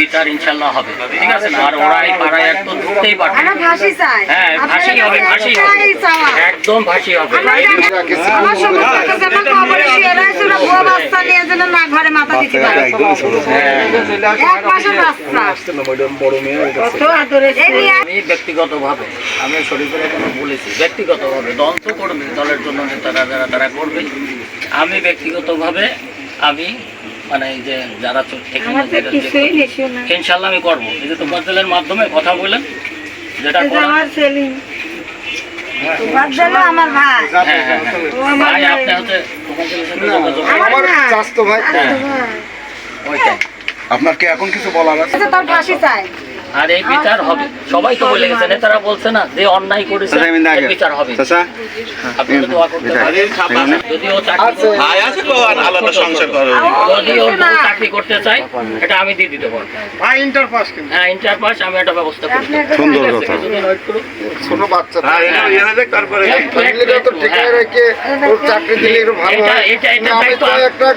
বিচার ইনশাল্লাহ হবে। ঠিক আছে না? আর ওরা এই পাড়ায় একদম ঢুকতেই পারবে। আমরা ফাঁসি চাই। হ্যাঁ ফাঁসি হবে ফাঁসি হবে। একদম ফাঁসি হবে। আমি ব্যক্তিগতভাবে আমি শরীফের বলেছি ব্যক্তিগতভাবে দল তো করবে দলের জন্য নেতারা যারা তারা করবে আমি ব্যক্তিগতভাবে আমি মানে এই যে যারা তো। ইনশাল্লাহ আমি করব। এই যে তোমার মাধ্যমে কথা বলেন যেটা আমার ভাই। ভাই। আপনি হচ্ছে আমার চাস্তো ভাই। তো আপনার কি এখন কিছু বলার আছে? তার তোর ফাঁসি চাই। আর এই বিচার হবে। সবাই তো বলে গেছে নেতারা বলছে না যে অন্যায় করেছে বিচার হবে। যদি ও চাকরি করে- করো করতে চাই এটা আমি দিয়ে দিতে পারব। হ্যাঁ ইন্টার পাস আমি একটা ব্যবস্থা করি সুন্দর কথা। কিছুদিন wait করুন। ছোট বাচ্চা হ্যাঁ তারপরে চাকরি দিলে ভালো হয়। তো আম- একটা